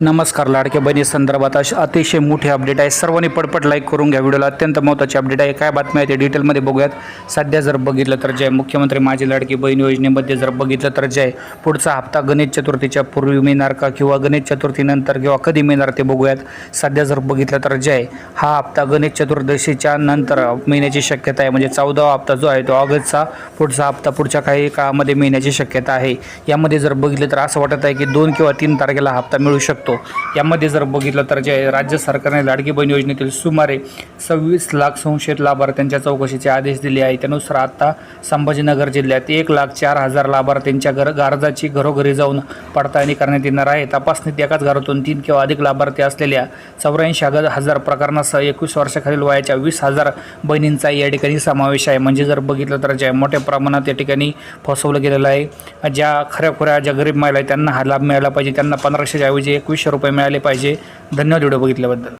नमस्कार लाडक्या बहिणी संदर्भात अशी अतिशय मोठी अपडेट आहे. सर्वांनी पटपट लाईक करून घ्या व्हिडिओला. अत्यंत महत्त्वाची अपडेट आहे. काय बातमी आहे ते डिटेलमध्ये बघूयात. सध्या जर बघितलं तर जय. मुख्यमंत्री माझी लाडकी बहीण योजनेमध्ये जर बघितलं तर जय. पुढचा हप्ता गणेश चतुर्थीच्या पूर्वी मिळणार का किंवा गणेश चतुर्थीनंतर किंवा कधी मिळणार ते बघूयात. सध्या जर बघितलं तर जय. हा हप्ता गणेश चतुर्दशीच्या नंतर मिळण्याची शक्यता आहे. म्हणजे चौदावा हप्ता जो आहे तो ऑगस्टचा. पुढचा हप्ता पुढच्या काही काळामध्ये मिळण्याची शक्यता आहे. यामध्ये जर बघितलं तर असं वाटत आहे की दोन किंवा तीन तारखेला हप्ता मिळू शकतो. यामध्ये जर बघितलं तर जे राज्य सरकारने लाडकी बहीण योजनेतील सुमारे सव्वीस लाख संशयित लाभार्थ्यांच्या चौकशीचे आदेश दिले आहे त्यानुसार आता संभाजीनगर जिल्ह्यात एक लाख चार हजार लाभार्थ्यांच्या घर गरजाची घरोघरी जाऊन पडताळणी करण्यात येणार आहे. तपासणीत एकाच घरातून तीन किंवा अधिक लाभार्थी असलेल्या चौऱ्याऐंशी हजार प्रकरणासह एकवीस वर्षाखालील वयाच्या वीस हजार बहिणींचा या ठिकाणी समावेश आहे. म्हणजे जर बघितलं तर जे मोठ्या प्रमाणात या ठिकाणी फसवलं गेलेलं आहे. ज्या खऱ्याखुऱ्या ज्या गरीब महिला आहेत त्यांना हा लाभ मिळाला पाहिजे. त्यांना पंधराशेच्या ऐवजी एकवीस एकवीसशे रुपये मिळाले पाहिजे. धन्यवाद व्हिडिओ बघितल्याबद्दल.